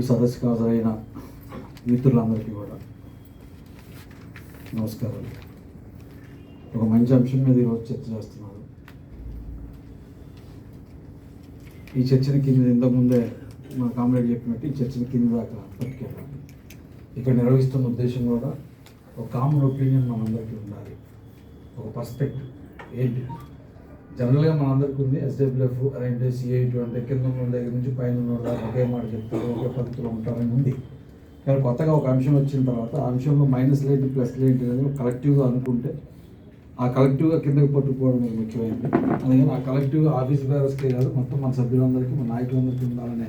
ఈ సదస్సుకు హాజరైన మిత్రులందరికీ కూడా నమస్కారాలు. ఒక మంచి అంశం మీద ఈరోజు చర్చ చేస్తున్నారు. ఈ చర్చని కింద ఇంతకుముందే మా కామ్రేడ్ చెప్పినట్టు ఈ చర్చని కింద దాకా పట్టుకెళ్ళాలి. ఇక్కడ నిర్వహిస్తున్న ఉద్దేశం కూడా ఒక కామన్ ఒపీనియన్ మనందరికీ ఉండాలి. ఒక పర్స్పెక్టివ్ ఏంటి? జనరల్గా మనందరికీ ఉంది ఎస్డబ్ల్యూఎఫ్ అంటే సిఐటి అంటే కింద ఉన్న దగ్గర నుంచి పైన ఉన్న వాళ్ళ ఒకే మాట చెప్తారు ఒకే పద్ధతిలో ఉంటారని ఉంది. కానీ కొత్తగా ఒక అంశం వచ్చిన తర్వాత ఆ అంశంలో మైనస్ ఏంటి ప్లస్ ఏంటి అనేది కలెక్టివ్గా అనుకుంటే ఆ కలెక్టివ్గా కిందకి పట్టుకుపోవడం ముఖ్యమైనది అందుకని ఆ కలెక్టివ్గా ఆఫీస్ బేరస్కే కాదు మొత్తం మన సభ్యులందరికీ మన నాయకులందరికీ ఉండాలనే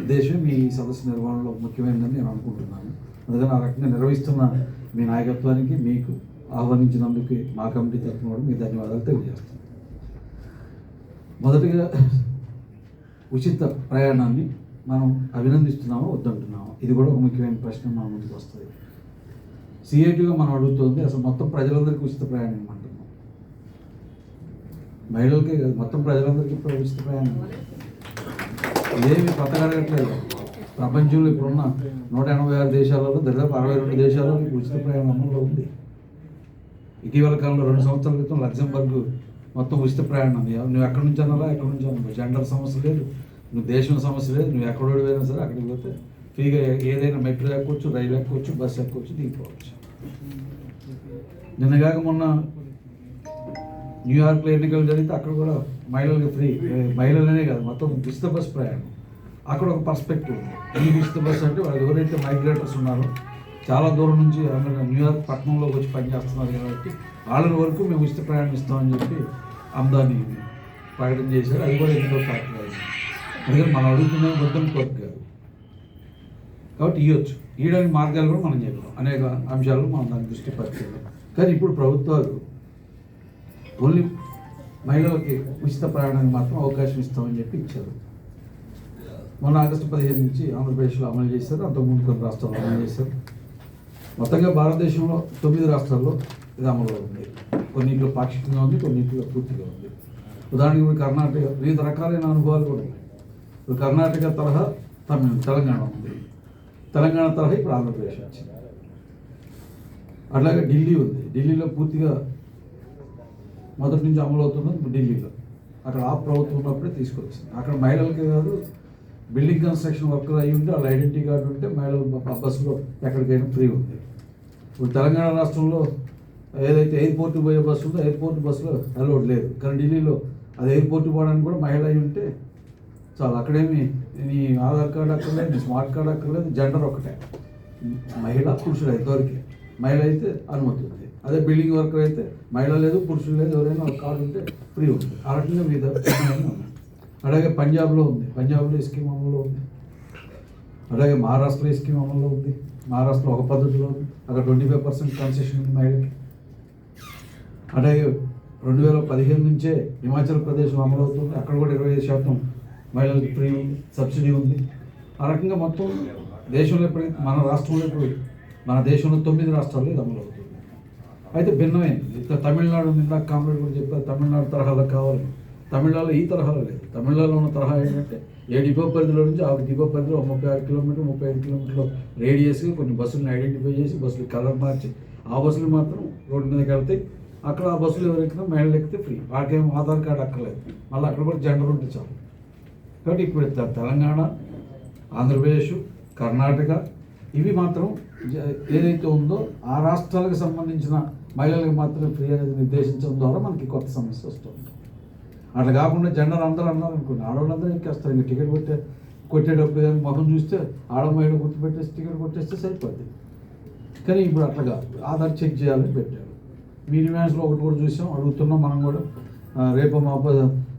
ఉద్దేశం మీ సదస్సు నిర్వహణలో ముఖ్యమైనదని నేను అనుకుంటున్నాను. అందుకని ఆ రకంగా నిర్వహిస్తున్న మీ నాయకత్వానికి మీకు ఆహ్వానించినందుకు మా కమిటీ తరఫున కూడా మీ ధన్యవాదాలు తెలియజేస్తాను మొదటిగా ఉచిత ప్రయాణాన్ని మనం అభినందిస్తున్నామా వద్దంటున్నామా? ఇది కూడా ఒక ముఖ్యమైన ప్రశ్న మన ముందుకు వస్తుంది. సిఐటిగా మనం అడుగుతుంది అసలు మొత్తం ప్రజలందరికీ ఉచిత ప్రయాణం ఇవ్వమంటున్నాం మహిళలకే కాదు మొత్తం ప్రజలందరికీ ఇప్పుడు ఉచిత ప్రయాణం. ఇదేమి కొత్త కడగట్లేదు ప్రపంచంలో ఇప్పుడున్న నూట ఎనభై ఆరు దేశాలలో దాదాపు అరవై రెండు దేశాలలో ఉచిత ప్రయాణం అమల్లో ఉంది. ఇటీవల కాలంలో రెండు సంవత్సరాల క్రితం లగ్జంబర్గ్ మొత్తం ఉచిత ప్రయాణం. నువ్వు ఎక్కడి నుంచి అన్నారా ఎక్కడి నుంచి అన్నా జెండర్ సమస్య లేదు. నువ్వు దేశం సమస్య లేదు. నువ్వు ఎక్కడ పోయినా సరే అక్కడికి పోతే ఫ్రీగా ఏదైనా మెట్రో ఎక్కొచ్చు రైలు ఎక్కొచ్చు బస్సు ఎక్కొచ్చు దిగిపోవచ్చు. నిన్నగాక మొన్న న్యూయార్క్లో ఎన్నికలు జరిగితే అక్కడ కూడా మహిళలకు ఫ్రీ. మహిళలనే కాదు మొత్తం ఉచిత బస్ ప్రయాణం. అక్కడ ఒక పర్స్పెక్టివ్ ఉంది. ఎందుకు ఉచిత బస్సు అంటే వాళ్ళు ఎవరైతే మైగ్రేటర్స్ ఉన్నారో చాలా దూరం నుంచి అమెరికా న్యూయార్క్ పట్టణంలో వచ్చి పనిచేస్తున్నారు కాబట్టి వాళ్ళ వరకు మేము ఉచిత ప్రయాణం ఇస్తామని చెప్పి అమ్దాని ప్రకటన చేశారు. అది కూడా ఎందుకో ఫ్యాక్టర్ అయింది అందుకని మనం అడుగుతున్నాం వద్దని కోరిక కాదు. కాబట్టి ఇవ్వచ్చు ఇవ్వడానికి మార్గాలు కూడా మనం చెప్పాం అనేక అంశాలు మనం దాని దృష్టి పరిచయం కానీ ఇప్పుడు ప్రభుత్వాలు ఓన్లీ మహిళలకి ఉచిత ప్రయాణానికి మాత్రం అవకాశం ఇస్తామని చెప్పి ఇచ్చారు. మొన్న ఆగస్టు పదిహేను నుంచి ఆంధ్రప్రదేశ్లో అమలు చేశారు. అంతకుముందు కొన్ని రాష్ట్రాల్లో అమలు చేశారు. మొత్తంగా భారతదేశంలో తొమ్మిది రాష్ట్రాల్లో ఇది అమలు ఉంది. కొన్నింటిలో పాక్షికంగా ఉంది కొన్నింటిలో పూర్తిగా ఉంది. ఉదాహరణకి ఇప్పుడు కర్ణాటక వివిధ రకాలైన అనుభవాలు కూడా ఉన్నాయి. ఇప్పుడు కర్ణాటక తరహా తమిళ తెలంగాణ ఉంది. తెలంగాణ తరహా ఇప్పుడు ఆంధ్రప్రదేశ్ వచ్చింది. అట్లాగే ఢిల్లీ ఉంది. ఢిల్లీలో పూర్తిగా మొదటి నుంచి అమలు అవుతున్నది ఢిల్లీలో. అక్కడ ఆ ప్రభుత్వం ఉన్నప్పుడే తీసుకొచ్చింది. అక్కడ మహిళలకే కాదు బిల్డింగ్ కన్స్ట్రక్షన్ వర్కర్ అయి ఉంటే వాళ్ళ ఐడెంటిటీ కార్డు ఉంటే మహిళలు బస్సులో ఎక్కడికైనా ఫ్రీ ఉంది ఇప్పుడు తెలంగాణ రాష్ట్రంలో ఏదైతే ఎయిర్పోర్ట్ పోయే బస్సు ఉందో ఎయిర్పోర్ట్ బస్సులో అలౌడ్ లేదు. కానీ ఢిల్లీలో అది ఎయిర్పోర్ట్ పోవడానికి కూడా మహిళ అయి ఉంటే చాలు. అక్కడేమి నీ ఆధార్ కార్డు అక్కర్లేదు నీ స్మార్ట్ కార్డు అక్కర్లేదు జెండర్ ఒకటే మహిళ పురుషుడు ఎంతవరకే మహిళ అయితే అనుమతి ఉంది. అదే బిల్డింగ్ వర్కర్ అయితే మహిళ లేదు పురుషులు లేదు ఎవరైనా ఒక కార్డు ఉంటే ఫ్రీ ఉంటుంది. ఆ రకంగా మీద అలాగే పంజాబ్లో ఉంది. పంజాబ్లో ఈ స్కీమ్ అమల్లో ఉంది. అలాగే మహారాష్ట్రలో ఈ స్కీమ్ అమల్లో ఉంది. మహారాష్ట్ర ఒక పద్ధతిలో ఉంది. అక్కడ ట్వంటీ ఫైవ్ పర్సెంట్ కన్సెషన్ ఉంది మహిళకి అలాగే రెండు వేల పదిహేను నుంచే హిమాచల్ ప్రదేశ్ అమలవుతుంది అక్కడ కూడా ఇరవై ఐదు శాతం మహిళలకు ఫ్రీ ఉంది సబ్సిడీ ఉంది. ఆ రకంగా మొత్తం దేశంలో ఎప్పుడైతే మన రాష్ట్రంలో ఇప్పుడు మన దేశంలో తొమ్మిది రాష్ట్రాల్లో ఇది అమలవుతుంది అయితే భిన్నమైంది. ఇట్లా తమిళనాడు ఇందాక కామ్రేడ్ కూడా చెప్పారు తమిళనాడు తరహాలో కావాలి. తమిళనాడులో ఈ తరహాలో లేదు. తమిళనాడులో ఉన్న తరహా ఏంటంటే ఏ డిపో పరిధిలో నుంచి ఆ డిపో పరిధిలో ఒక ముప్పై ఆరు కిలోమీటర్ ముప్పై ఐదు కిలోమీటర్లు రేడియస్ కొన్ని బస్సులను ఐడెంటిఫై చేసి బస్సులు కలర్ మార్చి ఆ బస్సులు మాత్రం రోడ్డు మీదకి వెళ్తాయి అక్కడ ఆ బస్సులు ఎవరు ఎక్కినా మహిళలు ఎక్కితే ఫ్రీ. వాటికేం ఆధార్ కార్డు అక్కర్లేదు. మళ్ళీ అక్కడ కూడా జెండర్ ఉంటే చాలు. కాబట్టి ఇప్పుడు తెలంగాణ ఆంధ్రప్రదేశ్ కర్ణాటక ఇవి మాత్రం ఏదైతే ఉందో ఆ రాష్ట్రాలకు సంబంధించిన మహిళలకు మాత్రం ఫ్రీ అనేది నిర్దేశించడం ద్వారా మనకి కొత్త సమస్య వస్తుంది. అట్లా కాకుండా జెండర్ అందరూ అన్నారు అనుకోండి ఆడవాళ్ళందరూ ఎక్కేస్తారు. ఇంకా టికెట్ కొట్టే కొట్టేటప్పుడు కానీ మొహం చూస్తే ఆడ గుర్తుపెట్టేసి టికెట్ కొట్టేస్తే సరిపోద్ది. కానీ ఇప్పుడు అట్లా కాదు. ఆధార్ చెక్ చేయాలని పెట్టారు. మీని మ్యాచ్లో ఒకటి కూడా చూసాం. అడుగుతున్నాం మనం కూడా. రేపు మా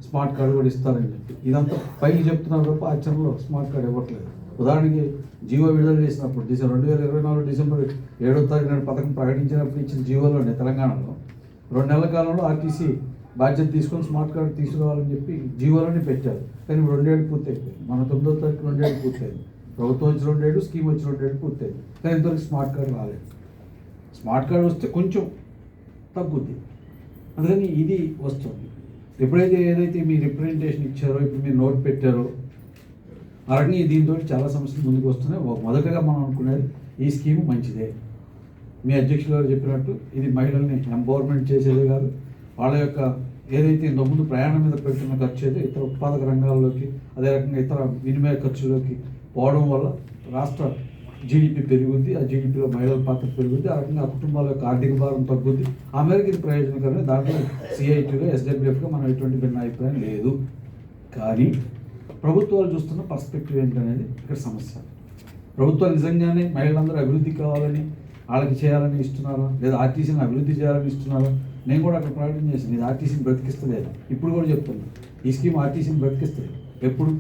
స్మార్ట్ కార్డు కూడా ఇస్తారని చెప్పి. ఇదంతా పైకి చెప్తున్నారు తప్ప ఆచరణలో స్మార్ట్ కార్డు ఇవ్వట్లేదు. ఉదాహరణకి జీవో విడుదల చేసినప్పుడు డిసెంబర్ రెండు వేల ఇరవై నాలుగు డిసెంబర్ ఏడో తారీఖు నాడు పథకం ప్రకటించినప్పుడు ఇచ్చిన జీవోలోనే తెలంగాణలో రెండు నెలల కాలంలో ఆర్టీసీ బాధ్యత తీసుకొని స్మార్ట్ కార్డు తీసుకురావాలని చెప్పి జీవోలని పెట్టారు. కానీ ఇప్పుడు రెండేళ్ళు పూర్తయిపోయింది. మన తొమ్మిదో తారీఖు రెండేళ్ళు పూర్తయింది. ప్రభుత్వం వచ్చి రెండేళ్ళు స్కీమ్ వచ్చి రెండేళ్ళు పూర్తయింది. కానీ ఇంతవరకు స్మార్ట్ కార్డు రాలేదు. స్మార్ట్ కార్డు వస్తే కొంచెం తగ్గుద్ది. అందుకని ఇది వస్తుంది. ఎప్పుడైతే ఏదైతే మీ రిప్రజెంటేషన్ ఇచ్చారో ఇప్పుడు మీరు నోట్ పెట్టారో ఆ దీంతో చాలా సమస్యలు ముందుకు వస్తున్నాయి. మొదటగా మనం అనుకునేది ఈ స్కీమ్ మంచిదే. మీ అధ్యక్షులు గారు చెప్పినట్టు ఇది మహిళల్ని ఎంపవర్మెంట్ చేసేదే కాదు. వాళ్ళ యొక్క ఏదైతే ఇంతకుముందు ప్రయాణం మీద పెడుతున్న ఖర్చు అయితే ఇతర ఉత్పాదక రంగాల్లోకి అదే రకంగా ఇతర వినిమయ ఖర్చులోకి పోవడం వల్ల రాష్ట్ర జీడిపి పెరుగుద్ది ఆ జీడిపిలో మహిళల పాత్ర పెరుగుద్ది. ఆ రకంగా ఆ కుటుంబాల యొక్క ఆర్థిక భారం తగ్గుద్ది. ఆ మేరకు ఇది ప్రయోజనకరమే. దాంట్లో సిఐటీలో ఎస్డబ్ల్యూఎఫ్గా మనం ఎటువంటి భిన్న అభిప్రాయం లేదు. కానీ ప్రభుత్వాలు చూస్తున్న పర్స్పెక్టివ్ ఏంటనేది ఇక్కడ సమస్య. ప్రభుత్వాలు నిజంగానే మహిళలందరూ అభివృద్ధి కావాలని వాళ్ళకి చేయాలని ఇస్తున్నారా లేదా ఆర్టీసీని అభివృద్ధి చేయాలని ఇస్తున్నారా నేను కూడా అక్కడ ప్రకటన చేశాను. ఇది ఆర్టీసీని బ్రతికిస్తుంది ఇప్పుడు కూడా చెప్తున్నా. ఈ స్కీమ్ ఆర్టీసీని బ్రతికిస్తుంది ఎప్పుడు?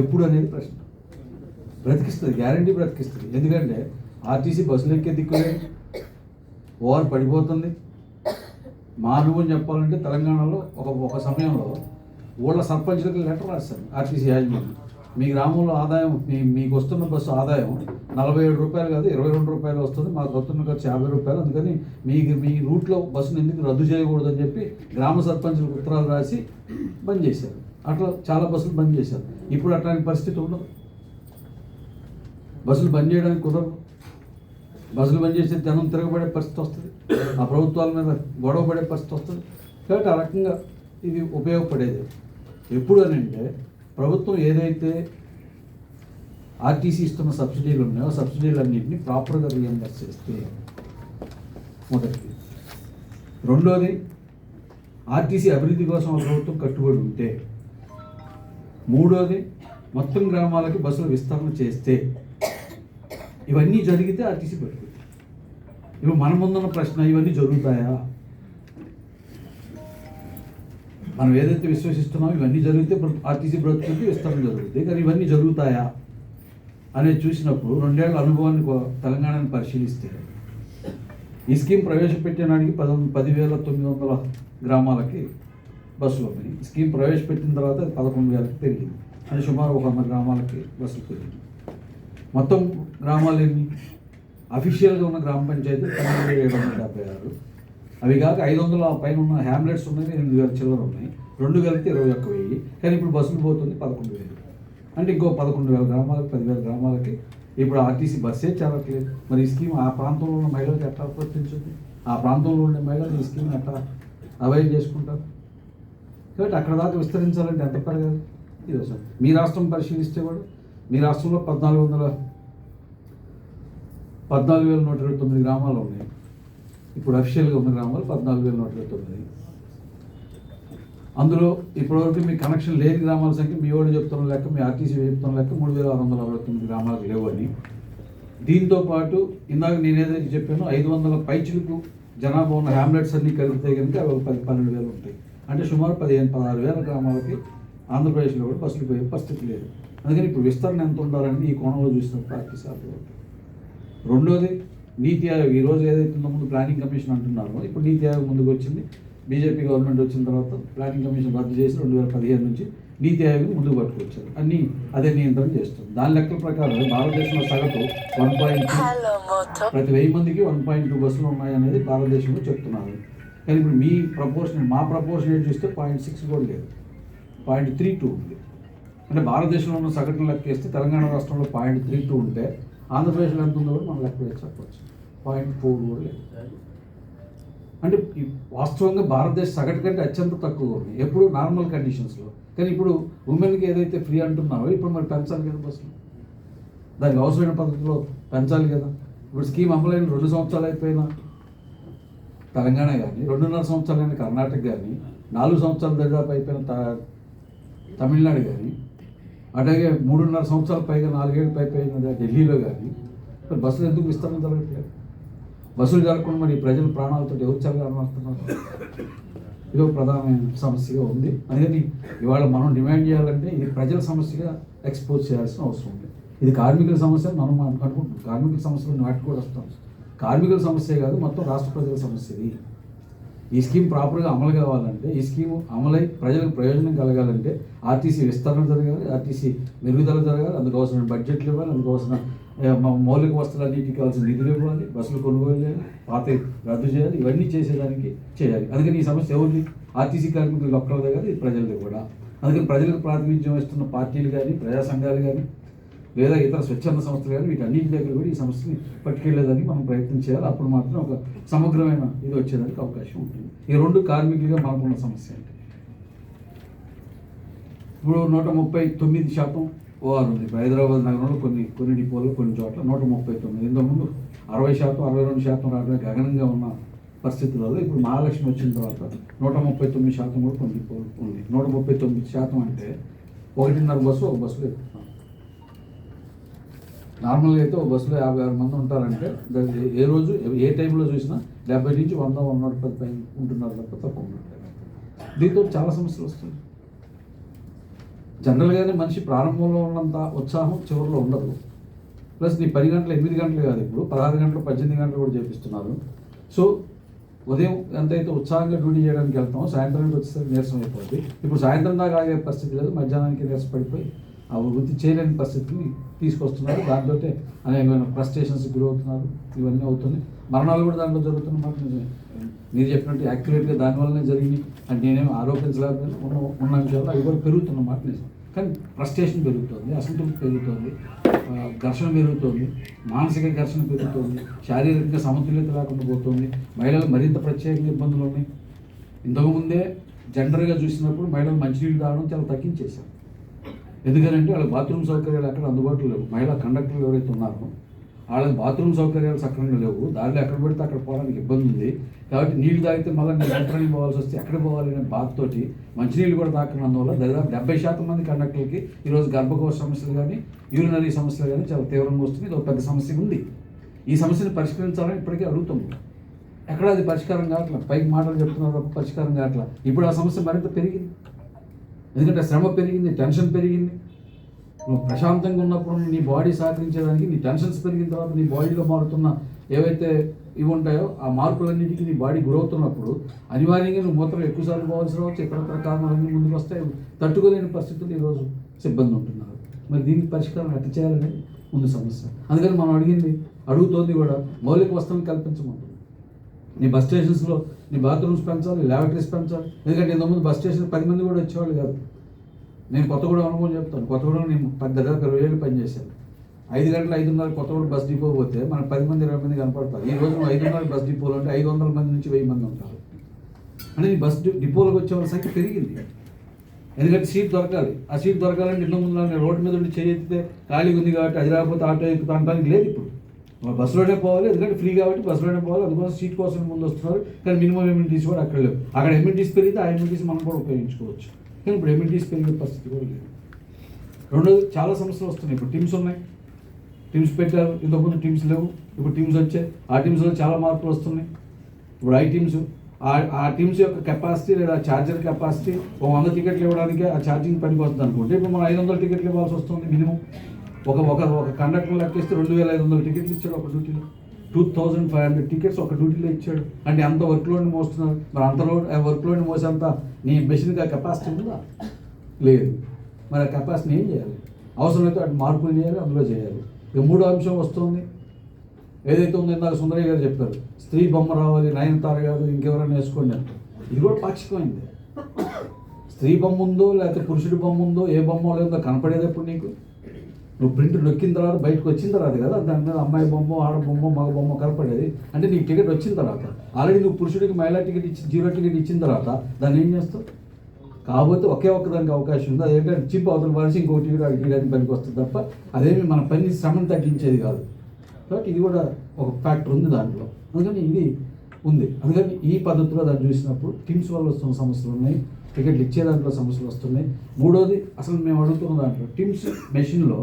ఎప్పుడు అనేది ప్రశ్న. బ్రతికిస్తుంది గ్యారంటీ బ్రతికిస్తుంది ఎందుకంటే ఆర్టీసీ బస్సులు ఎక్కే దిక్కులేదు ఓవర్ పడిపోతుంది. మా అనుభవం చెప్పాలంటే తెలంగాణలో ఒక ఒక సమయంలో ఊళ్ళ సర్పంచులకు లెటర్ రాస్తాను ఆర్టీసీ యాజమాన్యం. మీ గ్రామంలో ఆదాయం మీ మీకు వస్తున్న బస్సు ఆదాయం నలభై ఏడు రూపాయలు కాదు ఇరవై రెండు రూపాయలు వస్తుంది మా వస్తున్న ఖర్చు యాభై రూపాయలు. అందుకని మీ మీ రూట్లో బస్సును ఎందుకు రద్దు చేయకూడదు అని చెప్పి గ్రామ సర్పంచులకు ఉత్తరాలు రాసి బంద్ చేశారు. అట్లా చాలా బస్సులు బంద్ చేశారు. ఇప్పుడు అట్లాంటి పరిస్థితి ఉండదు. బస్సులు బంద్ చేయడానికి కుదరదు. బస్సులు బంద్ చేసే జనం తిరగబడే పరిస్థితి వస్తుంది. ఆ ప్రభుత్వాల మీద గొడవ పడే పరిస్థితి వస్తుంది. కాబట్టి ఆ రకంగా ఇది ఉపయోగపడేది. ఎప్పుడు అని అంటే ప్రభుత్వం ఏదైతే ఆర్టీసీ ఇస్తున్న సబ్సిడీలు ఉన్నాయో సబ్సిడీలు అన్నింటినీ ప్రాపర్గా రియంబర్స్ చేస్తే మొదటిది. రెండోది ఆర్టీసీ అభివృద్ధి కోసం ప్రభుత్వం కట్టుబడి ఉంటే. మూడోది మొత్తం గ్రామాలకి బస్సుల విస్తరణ చేస్తే. ఇవన్నీ జరిగితే ఆర్టీసీ పెట్టుకుంది. ఇప్పుడు మన ముందున్న ప్రశ్న ఇవన్నీ జరుగుతాయా? మనం ఏదైతే విశ్వసిస్తున్నామో ఇవన్నీ జరిగితే ఆర్టీసీ బ్రతుకుతుంది విస్తరణ జరుగుతుంది. కానీ ఇవన్నీ జరుగుతాయా? అనేది చూసినప్పుడు రెండేళ్ళ అనుభవాన్ని తెలంగాణను తెలంగాణని పరిశీలిస్తే ఈ స్కీమ్ ప్రవేశపెట్టడానికి పద పదివేల తొమ్మిది వందల గ్రామాలకి బస్సులు ఉన్నాయి ఈ స్కీమ్ ప్రవేశపెట్టిన తర్వాత పదకొండు వేలకి పెరిగింది. అని సుమారు ఒక వంద గ్రామాలకి బస్సులు పెరిగింది. మొత్తం గ్రామాలు ఏమి అఫీషియల్గా ఉన్న గ్రామ పంచాయతీ పన్నెండు వేల ఏడు వందల డెబ్బై ఆరు. అవి కాక ఐదు వందల పైన ఉన్న హ్యామ్లెట్స్ ఉన్నాయి ఎనిమిది వేల చిల్లర ఉన్నాయి. రెండు కలిపితే ఇరవై ఒక్క వెయ్యి. కానీ ఇప్పుడు బస్సులు పోతుంది పదకొండు వేలు. అంటే ఇంకో పదకొండు వేల గ్రామాలకు పదివేల గ్రామాలకి ఇప్పుడు ఆర్టీసీ బస్సే చేరట్లేదు. మరి ఈ స్కీమ్ ఆ ప్రాంతంలో ఉన్న మహిళలకు ఎట్లా వర్తించుంది ఆ ప్రాంతంలో ఉండే మహిళలు ఈ స్కీమ్ ఎట్లా అవైల్ చేసుకుంటారు? కాబట్టి అక్కడ దాకా విస్తరించాలంటే ఎంత పెరగాలి ఇది సార్. మీ రాష్ట్రం పరిశీలిస్తే కూడా మీ రాష్ట్రంలో పద్నాలుగు వందల పద్నాలుగు వేల నూట ఇరవై తొమ్మిది గ్రామాలు ఉన్నాయి. ఇప్పుడు అఫిషియల్గా ఉన్న గ్రామాలు పద్నాలుగు వేల నూట ఇరవై తొమ్మిది. అందులో ఇప్పటివరకు మీ కనెక్షన్ లేని గ్రామాల సంఖ్య మీ వాడు చెప్తున్న లెక్క మీ ఆర్టీసీ చెప్తున్న లెక్క మూడు వేల ఆరు వందల అరవై తొమ్మిది గ్రామాలకు లేవని. దీంతో పాటు ఇందాక నేను ఏదైతే చెప్పానో ఐదు వందల పైచులకు జనాభా ఉన్న హ్యామ్లెట్స్ అన్నీ కలిపితే కనుక అవి ఒక పది పన్నెండు వేలు ఉంటాయి. అంటే సుమారు పదిహేను పదహారు వేల గ్రామాలకి ఆంధ్రప్రదేశ్లో కూడా బస్సులు పోయే పరిస్థితి లేదు. అందుకని ఇప్పుడు విస్తరణ ఎంత ఉండాలని ఈ కోణంలో చూసినప్పుడు ఆర్టీసీ అర్థమవుతుంది రెండోది నీతి ఆయోగ్ ఈ రోజు ఏదైతే ముందు ప్లానింగ్ కమిషన్ అంటున్నారో ఇప్పుడు నీతి ఆయోగ్ ముందుకు వచ్చింది బీజేపీ గవర్నమెంట్ వచ్చిన తర్వాత ప్లానింగ్ కమిషన్ రద్దు చేసి రెండు వేల పదిహేను నుంచి నీతి ఆయోగ్ ముందుకు పట్టుకొచ్చారు. అన్నీ అదే నియంత్రణ చేస్తుంది. దాని లెక్కల ప్రకారం భారతదేశంలో సగటు వన్ పాయింట్. ప్రతి వెయ్యి మందికి వన్ పాయింట్ టూ బస్సులు ఉన్నాయనేది భారతదేశంలో చెప్తున్నారు. కానీ ఇప్పుడు మీ ప్రపోర్షన్ మా ప్రపోర్షన్ చూస్తే పాయింట్ సిక్స్ కూడా లేదు. పాయింట్ త్రీ టూ ఉంది. అంటే భారతదేశంలో ఉన్న సగటును లెక్కేస్తే తెలంగాణ రాష్ట్రంలో పాయింట్ త్రీ టూ ఉంటే ఆంధ్రప్రదేశ్లో ఎంత ఉందో కూడా మనం లెక్క వేసి చెప్పవచ్చు పాయింట్ ఫోర్ కూడా లేదు. అంటే వాస్తవంగా భారతదేశ సగటు కంటే అత్యంత తక్కువ. ఉంది ఎప్పుడు నార్మల్ కండిషన్స్లో కానీ ఇప్పుడు ఉమెన్కి ఏదైతే ఫ్రీ అంటున్నారో ఇప్పుడు మరి పెంచాలి కదా బస్సులు దానికి అవసరమైన పద్ధతిలో పెంచాలి కదా. ఇప్పుడు స్కీమ్ అమలైన రెండు సంవత్సరాలు అయిపోయినా. తెలంగాణ కానీ రెండున్నర సంవత్సరాలైన కర్ణాటక కానీ నాలుగు సంవత్సరాల దరిదాపు అయిపోయిన త- తమిళనాడు కానీ అట్లాగే మూడున్నర సంవత్సరాల పైగా నాలుగేళ్ళు పైపోయిన ఢిల్లీలో కానీ బస్సులు ఎందుకు విస్తరణ జరగట్లేదు? బస్సులు జరగకుండా మరి ప్రజల ప్రాణాలతో ఎవరు చల్లగలమనుకుంటున్నారు ఇది ఒక ప్రధానమైన సమస్యగా ఉంది. అందుకని ఇవాళ మనం డిమాండ్ చేయాలంటే ఇది ప్రజల సమస్యగా ఎక్స్పోజ్ చేయాల్సిన అవసరం ఉంది. ఇది కార్మికుల సమస్య మనం అనుకుంటున్నాం. కార్మికుల సమస్యలు నాటి కూడా వస్తాం. కార్మికుల సమస్య కాదు మొత్తం రాష్ట్ర ప్రజల సమస్య ఇది. ఈ స్కీమ్ ప్రాపర్గా అమలు కావాలంటే ఈ స్కీమ్ అమలై ప్రజలకు ప్రయోజనం కలగాలంటే ఆర్టీసీ విస్తరణ జరగాలి ఆర్టీసీ మెరుగుదల జరగాలి అందుకోసం బడ్జెట్లు ఇవ్వాలి అందుకోసం మౌలిక వస్తువులన్నింటికి కావాల్సిన నిధులు ఇవ్వాలి బస్సులు కొనుగోలు చేయాలి పాత రద్దు చేయాలి ఇవన్నీ చేసేదానికి చేయాలి. అందుకని ఈ సమస్య ఎవరిది? ఆర్టీసీ కార్మికులు ఒక్కరిదే కాదు ఇది ప్రజలది కూడా. అందుకని ప్రజలకు ప్రాతినిధ్యం వస్తున్న పార్టీలు కానీ ప్రజా సంఘాలు కానీ లేదా ఇతర స్వచ్ఛంద సంస్థలు కానీ వీటన్నింటి దగ్గర కూడా ఈ సమస్యని పట్టుకెళ్ళేదని మనం ప్రయత్నం చేయాలి. అప్పుడు మాత్రం ఒక సమగ్రమైన ఇది వచ్చేదానికి అవకాశం ఉంటుంది. ఈ రెండు కార్మికులుగా మనకున్న సమస్య అంటే. ఇప్పుడు నూట ముప్పై తొమ్మిది శాతం ఓఆర్ ఉంది. ఇప్పుడు హైదరాబాద్ నగరంలో కొన్ని కొన్ని డిపోలు కొన్ని చోట్ల నూట ముప్పై తొమ్మిది. ఇంతకుముందు అరవై శాతం అరవై రెండు శాతం రావడానికి గగనంగా ఉన్న పరిస్థితులలో ఇప్పుడు మహాలక్ష్మి వచ్చిన తర్వాత నూట ముప్పై తొమ్మిది శాతం కూడా కొన్ని డిపోలు ఉంది. నూట ముప్పై తొమ్మిది శాతం అంటే ఒకటిన్నర బస్సు ఒక బస్సులో ఎక్కుతున్నాం నార్మల్గా అయితే ఒక బస్సులో యాభై ఆరు మంది ఉంటారంటే దాన్ని ఏ రోజు ఏ టైంలో చూసినా డెబ్బై నుంచి వంద వన్ నాట్ పది పైన ఉంటున్నారు తప్ప తక్కువ దీంతో చాలా సమస్యలు వస్తున్నాయి. జనరల్గానే మనిషి ప్రారంభంలో ఉన్నంత ఉత్సాహం చివరిలో ఉండదు. ప్లస్ నీ పది గంటలు ఎనిమిది గంటలు కాదు ఇప్పుడు పదహారు గంటలు పద్దెనిమిది గంటలు కూడా చేపిస్తున్నారు. సో ఉదయం ఎంతైతే ఉత్సాహంగా డ్యూటీ చేయడానికి వెళ్తామో సాయంత్రానికి వచ్చేసరికి నీరసం అయిపోద్ది. ఇప్పుడు సాయంత్రం దాకా ఆగే పరిస్థితి లేదు మధ్యాహ్నానికి నీరస పడిపోయి ఆ వృత్తి చేయలేని పరిస్థితిని తీసుకొస్తున్నారు. దాంతో అనేకమైన ఫ్రస్ట్రేషన్స్ గురవుతున్నారు. ఇవన్నీ అవుతుంది మరణాలు కూడా దాంట్లో జరుగుతున్న మాట మీరు చెప్పినట్టు యాక్యురేట్గా దానివల్లనే జరిగింది అంటే నేనేమి ఆరోపించలేకపోయినా ఉన్న ఉన్న విషయాలు అవి కూడా పెరుగుతున్న మాట నిజం కానీ ఫ్రస్ట్రేషన్ పెరుగుతుంది అసంతృప్తి పెరుగుతుంది ఘర్షణ పెరుగుతుంది మానసిక ఘర్షణ పెరుగుతుంది శారీరకంగా సమతుల్యత లేకుండా పోతుంది మహిళలు మరింత ప్రత్యేకంగా ఇబ్బందులు ఉన్నాయి. ఇంతకుముందే జెండర్గా చూసినప్పుడు మహిళలు మంచినీళ్ళు తాగడం చాలా తగ్గించేశారు. ఎందుకంటే వాళ్ళకి బాత్రూమ్ సౌకర్యాలు ఎక్కడ అందుబాటులో లేవు. మహిళా కండక్టర్లు ఎవరైతే ఉన్నారో వాళ్ళకి బాత్రూమ్ సౌకర్యాలు సక్రమంగా లేవు. దారిలో ఎక్కడ పడితే అక్కడ పోవడానికి ఇబ్బంది ఉంది. కాబట్టి నీళ్ళు తాగితే మళ్ళీ నేను ఎంట్రానికి పోవాల్సి వస్తే ఎక్కడ పోవాలి అనే బాధతోటి మంచినీళ్ళు కూడా తాకనందువల్ల దాదాపు డెబ్బై శాతం మంది కండక్టర్లకి ఈరోజు గర్భకోశ సమస్యలు కానీ యూరినరీ సమస్యలు కానీ చాలా తీవ్రంగా వస్తుంది ఇది ఒక పెద్ద సమస్య ఉంది. ఈ సమస్యను పరిష్కరించాలని ఇప్పటికే అడుగుతుంది ఎక్కడ అది పరిష్కారం కావట్లేదు. పైకి మాటలు చెప్తున్నారు పరిష్కారం కావట్లేదు. ఇప్పుడు ఆ సమస్య మరింత పెరిగింది. ఎందుకంటే శ్రమ పెరిగింది టెన్షన్ పెరిగింది. నువ్వు ప్రశాంతంగా ఉన్నప్పుడు నీ బాడీ సహకరించేదానికి నీ టెన్షన్స్ పెరిగిన తర్వాత నీ బాడీలో మారుతున్న ఏవైతే ఇవి ఉంటాయో ఆ మార్పులన్నిటికీ నీ బాడీ గురవుతున్నప్పుడు అనివార్యంగా నువ్వు మూత్రం ఎక్కువసార్లు పోవాల్సి రావచ్చు ఇతరత్ర కారణాలన్నీ ముందుకు వస్తాయి. తట్టుకోలేని పరిస్థితులు ఈరోజు సిబ్బంది ఉంటున్నారు. మరి దీనికి పరిష్కారం ఎట్ట చేయాలని ముందు సమస్య. అందుకని మనం అడిగింది అడుగుతోంది కూడా మౌలిక వస్తువులు కల్పించమంటుంది నీ బస్ స్టేషన్స్లో నీ బాత్రూమ్స్ పెంచాలి ల్యాబరేటరీస్ పెంచాలి. ఎందుకంటే ఇంతకుముందు బస్ స్టేషన్ పది మంది కూడా వచ్చేవాళ్ళు కాదు. నేను కొత్తగూడెం అనుభవం చెప్తాను. కొత్తగూడెం నేను పది దగ్గర ఇరవై ఏళ్ళు పనిచేశాను. ఐదు గంటల ఐదున్నర కొత్తగూడ బస్ డిపో పోతే మనకు పది మంది ఇరవై మంది కనపడతారు. ఈ రోజు ఐదున్నర బస్ డిపోలు అంటే ఐదు వందల మంది నుంచి వెయ్యి మంది ఉంటారు. అంటే ఈ బస్ డిపోలకు వచ్చే వాళ్ళ సంఖ్య పెరిగింది. ఎందుకంటే సీట్ దొరకాలి. ఆ సీట్ దొరకాలంటే ఇంత ముందు నేను రోడ్డు మీద ఉండి చేయితే ఖాళీగా ఉంది కాబట్టి అది రాకపోతే ఆటో ఎక్కుతా అనడానికి లేదు ఇప్పుడు. బస్సులోనే పోవాలి ఎందుకంటే ఫ్రీ కాబట్టి బస్సులోనే పోవాలి అందుకోసం సీట్ కోసం ముందు వస్తున్నారు. కానీ మినిమం ఎమ్యూనిటీస్ కూడా అక్కడ లేవు. అక్కడ ఎమ్యూనిటీస్ పెరిగితే ఆ ఎమ్యూనిటీస్ మనం కూడా ఉపయోగించుకోవచ్చు. కానీ ఇప్పుడు ఎమ్యూనిటీస్ పెరిగే పరిస్థితి కూడా లేదు. రెండోది చాలా సమస్యలు వస్తున్నాయి. ఇప్పుడు టీమ్స్ ఉన్నాయి. టీమ్స్ పెట్టారు. ఇంతకుముందు టీమ్స్ లేవు. ఇప్పుడు టీమ్స్ వచ్చాయి. ఆ టీమ్స్లో చాలా మార్పులు వస్తున్నాయి. ఇప్పుడు ఐ టీమ్స్ ఆ ఆ టీమ్స్ యొక్క కెపాసిటీ లేదా ఛార్జర్ కెపాసిటీ ఒక వంద టికెట్లు ఇవ్వడానికి ఆ ఛార్జింగ్ పనికి వస్తుంది అనుకుంటే ఇప్పుడు మనం ఐదు వందల టికెట్లు ఇవ్వాల్సి వస్తుంది మినిమం ఒక ఒక ఒక కండక్టర్ లెక్కేస్తే రెండు వేల ఐదు వందల టికెట్లు ఇచ్చాడు ఒక డ్యూటీలో two thousand five hundred tickets ఒక డ్యూటీలో ఇచ్చాడు. అంటే అంత వర్క్ లోడ్ని మోస్తున్నారు? మరి అంత లోడ్ వర్క్ లోడ్ని మోసేంత నీ మెషిన్కి ఆ కెపాసిటీ ఉందా? లేదు. మరి ఆ కెపాసిటీని ఏం చేయాలి? అవసరమైతే అటు మార్పులు చేయాలి అందులో చేయాలి. ఇక మూడో అంశం వస్తుంది. ఏదైతే ఉందో ఇందాక సుందరయ్య గారు చెప్పారు స్త్రీ బొమ్మ రావాలి నయనతార కాదు ఇంకెవరైనా వేసుకోండి అంటారు. ఇది కూడా పాక్షికమైంది. స్త్రీ బొమ్మ ఉందో లేకపోతే పురుషుడి బొమ్మ ఉందో ఏ బొమ్మ లేదో కనపడేది ఎప్పుడు నీకు? నువ్వు ప్రింట్ నొక్కిన తర్వాత బయటకు వచ్చిన తర్వాత కదా దాని మీద అమ్మాయి బొమ్మ ఆడ బొమ్మ మగ బొమ్మ కనపడేది. అంటే నీకు టికెట్ వచ్చిన తర్వాత. ఆల్రెడీ నువ్వు పురుషుడికి మహిళా టికెట్ ఇచ్చి జీరో టికెట్ ఇచ్చిన తర్వాత దాన్ని ఏం చేస్తావు? కాకపోతే ఒకే ఒక్క దానికి అవకాశం ఉంది. అదేంటంటే చిప్ అవతల పరిచి ఇంకో టికెట్ అడిగి పనికి వస్తుంది తప్ప అదేమి మన పని శ్రమను తగ్గించేది కాదు. కాబట్టి ఇది కూడా ఒక ఫ్యాక్టర్ ఉంది దాంట్లో. అందుకని ఇది ఉంది. అందుకని ఈ పద్ధతిలో దాన్ని చూసినప్పుడు టీమ్స్ వల్ల వస్తున్న సమస్యలు ఉన్నాయి టికెట్లు ఇచ్చే దాంట్లో సమస్యలు వస్తున్నాయి. మూడోది అసలు మేము అడుగుతున్న దాంట్లో టీమ్స్ మెషిన్లో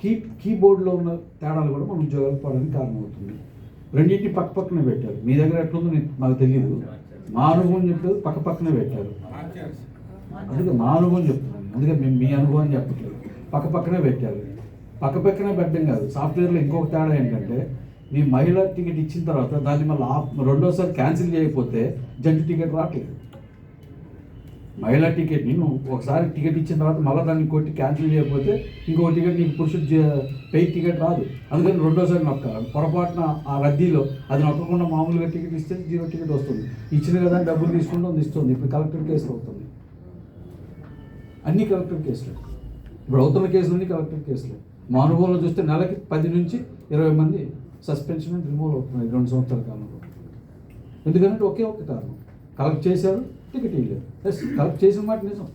కీ కీబోర్డ్లో ఉన్న తేడాలు కూడా మన ఉద్యోగాలు పోవడానికి కారణమవుతుంది. రెండింటిని పక్క పక్కనే పెట్టారు. మీ దగ్గర ఎట్లుందో నాకు తెలియదు మా అనుభవం చెప్పేది పక్క పక్కనే పెట్టారు. అందుకే మా అనుభవం చెప్తున్నాను. అందుకే మేము మీ అనుభవం చెప్పట్లేదు. పక్క పక్కనే పెట్టారు. పక్క పక్కనే పెట్టడం కాదు. సాఫ్ట్వేర్లో ఇంకొక తేడా ఏంటంటే మీ మహిళ టికెట్ ఇచ్చిన తర్వాత దాన్ని మళ్ళీ రెండోసారి క్యాన్సిల్ చేయకపోతే జంటు టికెట్ రావట్లేదు. మహిళా టికెట్ని నువ్వు ఒకసారి టికెట్ ఇచ్చిన తర్వాత మళ్ళీ దాన్ని కొట్టి క్యాన్సిల్ చేయకపోతే ఇంకో టికెట్ నీకు పురుషుడు పెయిడ్ టికెట్ రాదు. అందుకని రెండోసారి నొక్కాలి. పొరపాటున ఆ రద్దీలో అది నొక్కకుండా మామూలుగా టికెట్ ఇస్తే జీరో టికెట్ వస్తుంది. ఇచ్చిన కదా అని డబ్బులు తీసుకుంటుంది ఇస్తుంది. ఇప్పుడు కలెక్టర్ కేసులు అవుతుంది. అన్ని కలెక్టర్ కేసులు. ఇప్పుడు అవుతున్న కేసులన్నీ కలెక్టర్ కేసులు. మా అనుభవంలో చూస్తే నెలకి పది నుంచి ఇరవై మంది సస్పెన్షన్ రిమూవ్ అవుతున్నాయి రెండు సంవత్సరాల కాలంలో. ఎందుకంటే ఒకే ఒక కారణం. కలెక్ట్ చేశారు టికెట్ ఇవ్వలేదు ఎస్ కలెక్ట్ చేసిన మాట నిజం.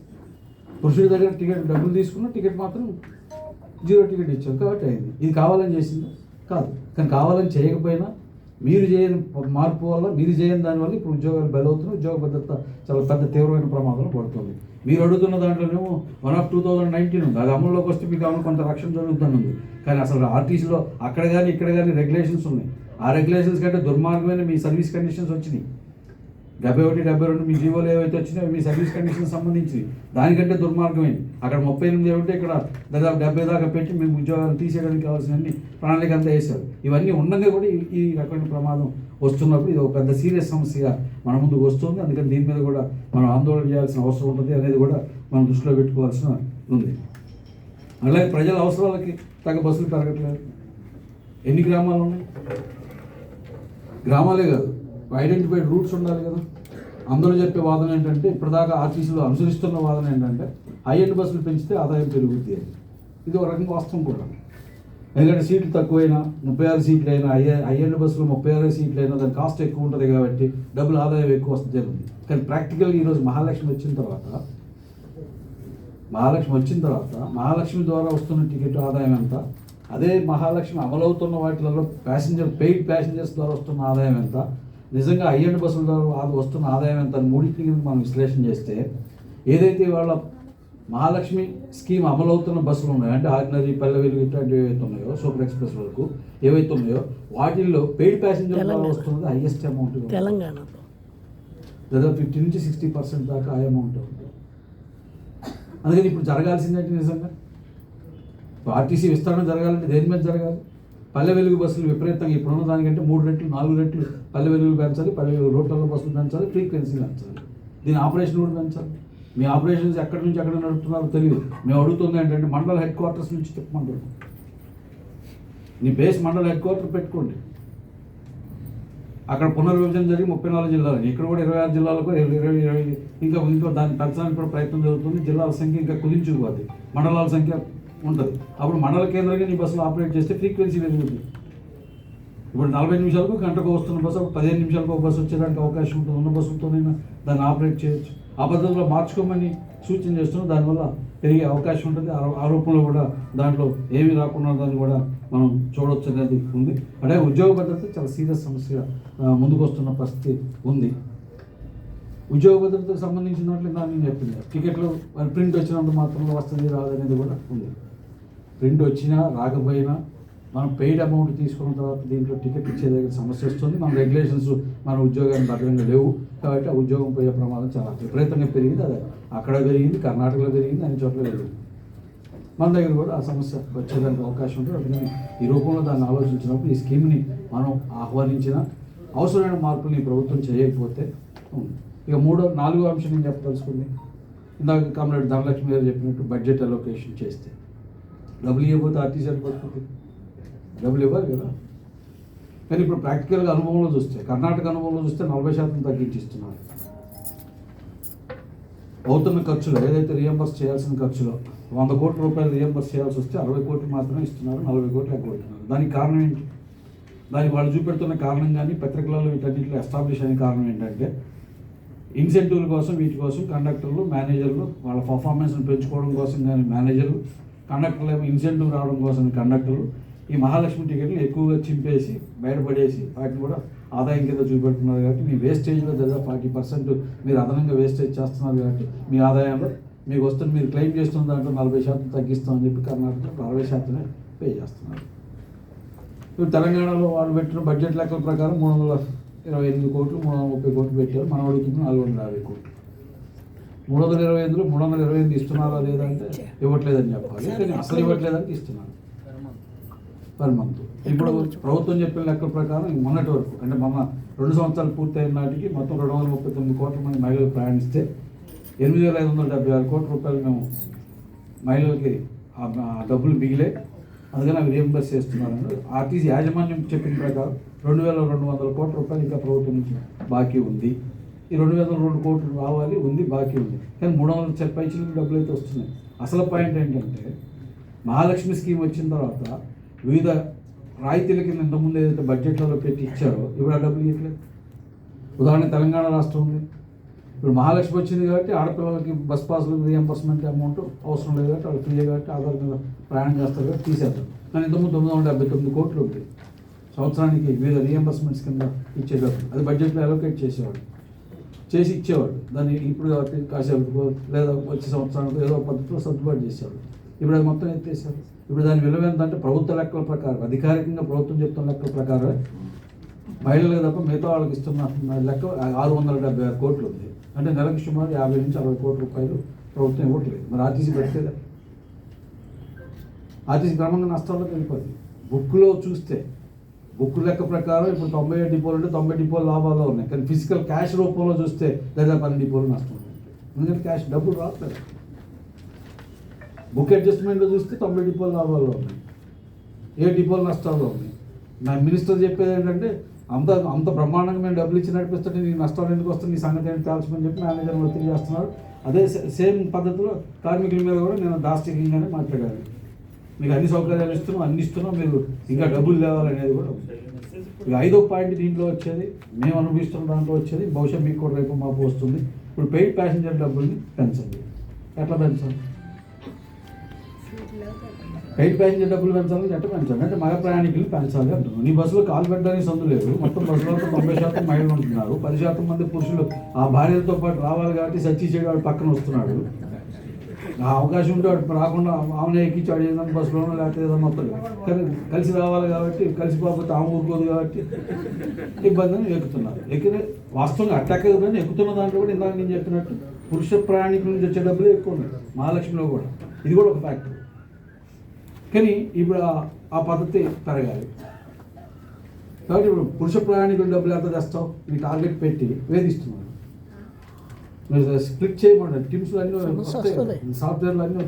పురుషుడి దగ్గర టికెట్ డబ్బులు తీసుకున్న టికెట్ మాత్రం జీరో టికెట్ ఇచ్చాం కాబట్టి అయింది. ఇది కావాలని చేసిందా? కాదు. కానీ కావాలని చేయకపోయినా మీరు చేయని మార్పు వల్ల మీరు చేయని దానివల్ల ఇప్పుడు ఉద్యోగాలు బలవుతున్నాయి ఉద్యోగ భద్రత చాలా పెద్ద తీవ్రమైన ప్రమాదంలో పడుతుంది. మీరు అడుగుతున్న దాంట్లోనేమో one of two thousand nineteen ఉంది. అది అమల్లోకి వస్తే మీకు అమలు కొంత రక్షణ జరుగుతుంది ఉంది. కానీ అసలు ఆర్టీసీలో అక్కడ కానీ ఇక్కడ కానీ రెగ్యులేషన్స్ ఉన్నాయి. ఆ రెగ్యులేషన్స్ కంటే దుర్మార్గమైన మీ సర్వీస్ కండిషన్స్ వచ్చినాయి. డెబ్బై ఒకటి డెబ్బై రెండు మీ జీవోలు ఏవైతే వచ్చినాయో మీ సర్వీస్ కండిషన్ సంబంధించి దానికంటే దుర్మార్గమైంది అక్కడ ముప్పై ఎనిమిది ఏమిటి ఇక్కడ దాదాపు డెబ్బై దాకా పెట్టి మేము ఉద్యోగాలు తీసేయడానికి కావాల్సినవన్నీ ప్రణాళిక అంతా వేశారు. ఇవన్నీ ఉండగా కూడా ఈ- ఈ రకమైన ప్రమాదం వస్తున్నప్పుడు ఇది ఒక పెద్ద సీరియస్ సమస్యగా మన ముందుకు వస్తుంది. అందుకని దీని మీద కూడా మనం ఆందోళన చేయాల్సిన అవసరం ఉంటుంది అనేది కూడా మనం దృష్టిలో పెట్టుకోవాల్సిన ఉంది. అలాగే ప్రజల అవసరాలకి తగ్గ బస్సులు పెరగట్లేదు. ఎన్ని గ్రామాలు ఉన్నాయి? గ్రామాలే కాదు. ఐడెంటిఫైడ్ రూట్స్ ఉండాలి కదా. అందరూ చెప్పే వాదన ఏంటంటే ఇప్పటిదాకా ఆర్టీసీలో అనుసరిస్తున్న వాదన ఏంటంటే హై ఎండ్ బస్సులు పెంచితే ఆదాయం పెరుగుద్ది అని. ఇది ఒక రకంగా వాస్తవం కూడా. ఎందుకంటే సీట్లు తక్కువైనా ముప్పై ఆరు సీట్లు అయినా అయ్యే ఐ ఎండ్ ముప్పై ఆరు సీట్లు అయినా దాని కాస్ట్ ఎక్కువ ఉంటుంది కాబట్టి డబ్బులు ఆదాయం ఎక్కువ వస్తుంది జరుగుతుంది కానీ ప్రాక్టికల్గా ఈరోజు మహాలక్ష్మి వచ్చిన తర్వాత మహాలక్ష్మి వచ్చిన తర్వాత మహాలక్ష్మి ద్వారా వస్తున్న టికెట్ ఆదాయం ఎంత? అదే మహాలక్ష్మి అమలవుతున్న వాటిలలో ప్యాసింజర్ పెయిడ్ ప్యాసింజర్స్ ద్వారా వస్తున్న ఆదాయం ఎంత? నిజంగా ఐఎండ్ బస్సుల ద్వారా వస్తున్న ఆదాయం ఎంత మూడింటిని కనుక మనం విశ్లేషణ చేస్తే ఏదైతే వాళ్ళ మహాలక్ష్మి స్కీమ్ అమలవుతున్న బస్సులు ఉన్నాయో అంటే ఆర్డినరీ పల్లె వెలుగు ఇట్లాంటివి ఏవైతే ఉన్నాయో సూపర్ ఎక్స్ప్రెస్ వరకు ఏవైతే ఉన్నాయో వాటిల్లో పెయిడ్ ప్యాసింజర్ ద్వారా తెలంగాణ. వస్తున్నది? హైయెస్ట్ అమౌంట్ తెలంగాణలో దాదాపు ఫిఫ్టీ నుంచి సిక్స్టీ పర్సెంట్ దాకా ఆ అమౌంట్ ఉంది. అందుకని ఇప్పుడు జరగాల్సిందంటే నిజంగా? ఆర్టీసీ విస్తరణ జరగాలంటే దేని మీద జరగాలి? పల్లె వెలుగు బస్సులు విపరీతంగా ఇప్పుడున్న దానికంటే మూడు రెట్లు నాలుగు రెట్లు పల్లె వెలుగులు పెంచాలి పల్లె వెలుగు రోడ్లలో బస్సులు పెంచాలి ఫ్రీక్వెన్సీ పెంచాలి. దీని ఆపరేషన్ కూడా పెంచాలి. మీ ఆపరేషన్స్ ఎక్కడి నుంచి ఎక్కడ నడుపుతున్నారో తెలియదు. మేము అడుగుతుంది ఏంటంటే మండల హెడ్ క్వార్టర్స్ నుంచి చెప్పమంటారు. నీ బేస్ మండల హెడ్ క్వార్టర్ పెట్టుకోండి. అక్కడ పునర్విభజన జరిగి ముప్పై నాలుగు జిల్లాలు. ఇక్కడ కూడా ఇరవై ఆరు జిల్లాలకు ఇరవై ఇరవై ఇంకా ఇంకా దాన్ని పెంచడానికి కూడా ప్రయత్నం జరుగుతుంది. జిల్లాల సంఖ్య ఇంకా కుదించుకుపోద్ది మండలాల సంఖ్య ఉంటుంది అప్పుడు మండల కేంద్రంగా నీ బస్సులు ఆపరేట్ చేస్తే ఫ్రీక్వెన్సీ పెరుగుతుంది ఇప్పుడు నలభై నిమిషాలకు గంటకు వస్తున్న బస్సు పదిహేను నిమిషాలకు ఒక బస్సు వచ్చేదానికి అవకాశం ఉంటుంది. ఉన్న బస్సులతోనైనా దాన్ని ఆపరేట్ చేయొచ్చు. ఆ పద్ధతిలో మార్చుకోమని సూచన చేస్తున్నాం దానివల్ల పెరిగే అవకాశం ఉంటుంది. ఆరోపణలు కూడా దాంట్లో ఏమీ రాకుండా దాన్ని కూడా మనం చూడవచ్చు అనేది ఉంది. అంటే ఉద్యోగ భద్రత చాలా సీరియస్ సమస్య ముందుకు వస్తున్న పరిస్థితి ఉంది. ఉద్యోగ భద్రతకు సంబంధించిన దాంట్లో నేను చెప్పింది. టికెట్లు ప్రింట్ వచ్చినంత మాత్రంలో వస్తుంది రాదనేది కూడా ఉంది. రెండు వచ్చినా రాకపోయినా మనం పెయిడ్ అమౌంట్ తీసుకున్న తర్వాత దీంట్లో టికెట్ ఇచ్చే దగ్గర సమస్య వస్తుంది. మన రెగ్యులేషన్స్ మన ఉద్యోగానికి భద్రంగా లేవు. కాబట్టి ఆ ఉద్యోగం పోయే ప్రమాదం చాలా విపరీతంగా పెరిగింది. అదే అక్కడ పెరిగింది కర్ణాటకలో పెరిగింది అన్ని చోట్ల పెరిగింది. మన దగ్గర కూడా ఆ సమస్య వచ్చేదానికి అవకాశం ఉంటుంది. అందుకని ఈ రూపంలో దాన్ని ఆలోచించినప్పుడు ఈ స్కీమ్ని మనం ఆహ్వానించిన అవసరమైన మార్పులు ఈ ప్రభుత్వం చేయకపోతే ఉంది. ఇక మూడో నాలుగో అంశం నేను చెప్పదలుచుకుంది. ఇందాక కామ్రేడ్ ధనలక్ష్మి గారు చెప్పినట్టు బడ్జెట్ అలొకేషన్ చేస్తే. డబ్బులు ఇవ్వకపోతే ఆర్టీసీ అని పడుతుంది డబ్బులు ఇవ్వాలి కదా. కానీ ఇప్పుడు ప్రాక్టికల్గా అనుభవంలో చూస్తే కర్ణాటక అనుభవంలో చూస్తే నలభై శాతం తగ్గించిస్తున్నారు. అవుతున్న ఖర్చులు ఏదైతే రియంబర్స్ చేయాల్సిన ఖర్చులో వంద కోట్ల రూపాయలు రియంబర్స్ చేయాల్సి వస్తే అరవై కోట్లు మాత్రమే ఇస్తున్నారు నలభై కోట్లు ఎగ్గొడుతున్నారు. దానికి కారణం ఏంటి? దానికి వాళ్ళు చూపెడుతున్న కారణం కానీ పత్రికలలో వీటన్నింటిలో ఎస్టాబ్లిష్ అయిన కారణం ఏంటంటే ఇన్సెంటివ్ల కోసం వీటి కోసం కండక్టర్లు మేనేజర్లు వాళ్ళ పర్ఫార్మెన్స్ని పెంచుకోవడం కోసం కానీ మేనేజర్లు కండక్టర్లు ఏమో ఇన్సెంటివ్ రావడం కోసం కండక్టర్లు. ఈ మహాలక్ష్మి టికెట్లు ఎక్కువగా చింపేసి బయటపడేసి వాటిని కూడా ఆదాయం కింద చూపెడుతున్నారు కాబట్టి మీ వేస్టేజ్లో దాదాపు ఫార్టీ పర్సెంట్ మీరు అదనంగా వేస్టేజ్ చేస్తున్నారు కాబట్టి మీ ఆదాయంలో మీకు వస్తున్న మీరు క్లెయిమ్ చేస్తున్న దాంట్లో నలభై శాతం తగ్గిస్తామని చెప్పి కర్ణాటక అరవై శాతమే పే చేస్తున్నారు. ఇప్పుడు తెలంగాణలో వాళ్ళు పెట్టిన బడ్జెట్ లెక్కల ప్రకారం మూడు వందల ఇరవై ఎనిమిది కోట్లు మూడు వందల ముప్పై కోట్లు పెట్టారు. మన వాడికి నాలుగు వందల యాభై కోట్లు. మూడు వందల ఇరవై ఎనిమిదిలో మూడు వందల ఇరవై ఎనిమిది ఇస్తున్నారా లేదా అంటే ఇవ్వట్లేదని చెప్పాలి. కానీ అసలు ఇవ్వట్లేదని ఇస్తున్నారు పర్ మంత్ ఇప్పుడు ప్రభుత్వం చెప్పిన లెక్కల ప్రకారం మొన్నటి వరకు అంటే మొన్న రెండు సంవత్సరాలు పూర్తయిన నాటికి మొత్తం రెండు వందల ముప్పై తొమ్మిది కోట్ల మంది మహిళలు ప్రయాణిస్తే ఎనిమిది వేల ఐదు వందల డెబ్బై ఆరు కోట్ల రూపాయలు మేము మహిళలకి డబ్బులు మిగిలే అందుకని అవి రియంబర్స్ చేస్తున్నారు ఆర్టీసీ యాజమాన్యం చెప్పిన ప్రకారం రెండు వేల రెండు వందల కోట్ల రూపాయలు ఇంకా ప్రభుత్వం నుంచి బాకీ ఉంది. ఈ రెండు వేల రెండు కోట్లు రావాలి ఉంది బాకీ ఉంది. కానీ మూడు వందల పైచీలకు డబ్బులు అయితే వస్తున్నాయి. అసలు పాయింట్ ఏంటంటే మహాలక్ష్మి స్కీమ్ వచ్చిన తర్వాత వివిధ రాయితీల కింద ఇంతకుముందు ఏదైతే బడ్జెట్లలో పెట్టి ఇచ్చారో ఇప్పుడు ఆ డబ్బులు ఇవ్వట్లేదు. ఉదాహరణ తెలంగాణ రాష్ట్రం ఉంది. ఇప్పుడు మహాలక్ష్మి వచ్చింది కాబట్టి ఆడపిల్లలకి బస్ పాసులు రియంబర్స్మెంట్ అమౌంట్ అవసరం లేదు కాబట్టి వాళ్ళు ఫ్రీ కాబట్టి ఆధార్ మీద ప్రయాణం చేస్తారు కాబట్టి తీసేస్తారు. కానీ ఇంతకుముందు తొమ్మిది వందల డెబ్బై తొమ్మిది కోట్లు ఉంది సంవత్సరానికి వివిధ రియంబర్స్మెంట్స్ కింద ఇచ్చేటప్పుడు అది బడ్జెట్లో అలొకేట్ చేసేవాడు చేసి ఇచ్చేవాడు దాన్ని ఇప్పుడు కాబట్టి కాసేపు లేదా వచ్చే సంవత్సరానికి ఏదో పద్ధతిలో సర్దుబాటు చేసేవాడు. ఇప్పుడు అది మొత్తం ఎత్తేసారు. ఇప్పుడు దాని విలువ ఏంటంటే ప్రభుత్వ లెక్కల ప్రకారం అధికారికంగా ప్రభుత్వం చెప్తున్న లెక్కల ప్రకారం మహిళలకు తప్ప మిగతా వాళ్ళకి ఇస్తున్న లెక్క ఆరు వందల డెబ్బై ఆరు కోట్లు ఉంది. అంటే నెలకు సుమారు యాభై నుంచి అరవై కోట్ల రూపాయలు ప్రభుత్వం ఇవ్వట్లేదు. మరి ఆర్టీసీ పెట్టేదా ఆర్టీసీ క్రమంగా నష్టాల్లోకి వెళ్ళిపోతుంది బుక్లో చూస్తే బుక్ లెక్క ప్రకారం ఇప్పుడు తొంభై ఏడు డిపోలు ఉంటే తొంభై డిపోలు లాభాలు ఉన్నాయి. కానీ ఫిజికల్ క్యాష్ రూపంలో చూస్తే లేదా పది డిపోలు నష్టం ఎందుకంటే క్యాష్ డబ్బులు రావట్లేదు బుక్ అడ్జస్ట్మెంట్లో చూస్తే తొంభై డిపోలు లాభాలు ఉన్నాయి. ఏ డిపోలు నష్టాలు ఉన్నాయి? నా మినిస్టర్ చెప్పేది ఏంటంటే అంత అంత బ్రహ్మాండంగా మేము డబ్బులు ఇచ్చి నడిపిస్తుంటే నీకు నష్టాలు ఎందుకు వస్తుంది నీ సంగతి ఏంటి తేల్చమని చెప్పి మేనేజర్ ఒత్తిడి చేస్తున్నారు అదే సేమ్ పద్ధతిలో కార్మికుల మీద కూడా నేను దాస్టికంగానే మాట్లాడాను. మీకు అన్ని సౌకర్యాలు ఇస్తున్నాం అన్ని ఇస్తున్నాం. మీరు ఇంకా డబ్బులు తేవాలనేది కూడా ఇక ఐదో పాయింట్ దీంట్లో వచ్చేది మేము అనుభవిస్తున్న దాంట్లో వచ్చేది బహుశా మీకు కూడా రేపు మాపు వస్తుంది. ఇప్పుడు పెయిడ్ ప్యాసింజర్ డబ్బుల్ని పెంచండి. ఎట్లా పెంచాలి? పెయిడ్ ప్యాసింజర్ డబ్బులు పెంచాలి ఎట్లా పెంచాలి? అంటే మగ ప్రయాణికులు పెంచాలి అంటున్నారు. నీ బస్సులో కాలు పెట్టడానికి సందు లేదు. మొత్తం బస్సులో తొంభై శాతం మహిళలు ఉంటున్నారు. పది శాతం మంది పురుషులు ఆ భార్యతో పాటు రావాలి కాబట్టి సచ్చి చేయడం పక్కన వస్తున్నాడు. నా అవకాశం ఉంటే వాడు రాకుండా ఆమెను ఎక్కించాడు ఏదైనా బస్సులోనో లేకపోతే ఏదైనా మొత్తం కలిసి రావాలి కాబట్టి కలిసి పోకపోతే ఆమె ఊరుకోదు కాబట్టి ఇబ్బందిని ఎక్కుతున్నారు. ఎక్కిన వాస్తవంగా అట్టెక్కకపోయినా ఎక్కుతున్న దాంట్లో కూడా ఇందాక నేను చెప్పినట్టు పురుష ప్రయాణికుల నుంచి వచ్చే డబ్బులు ఎక్కువ ఉన్నాయి. మహాలక్ష్మిలో కూడా. ఇది కూడా ఒక ఫ్యాక్టర్ కానీ ఇప్పుడు ఆ- పద్ధతి పెరగాలి. కాబట్టి ఇప్పుడు పురుష ప్రయాణికుల డబ్బులు ఎంత తెస్తావు? ఈ టార్గెట్ పెట్టి వేధిస్తున్నాడు. స్ప్లిట్ చేయమంటారు టీమ్స్ అన్నీ. సాఫ్ట్వేర్లు అన్నీ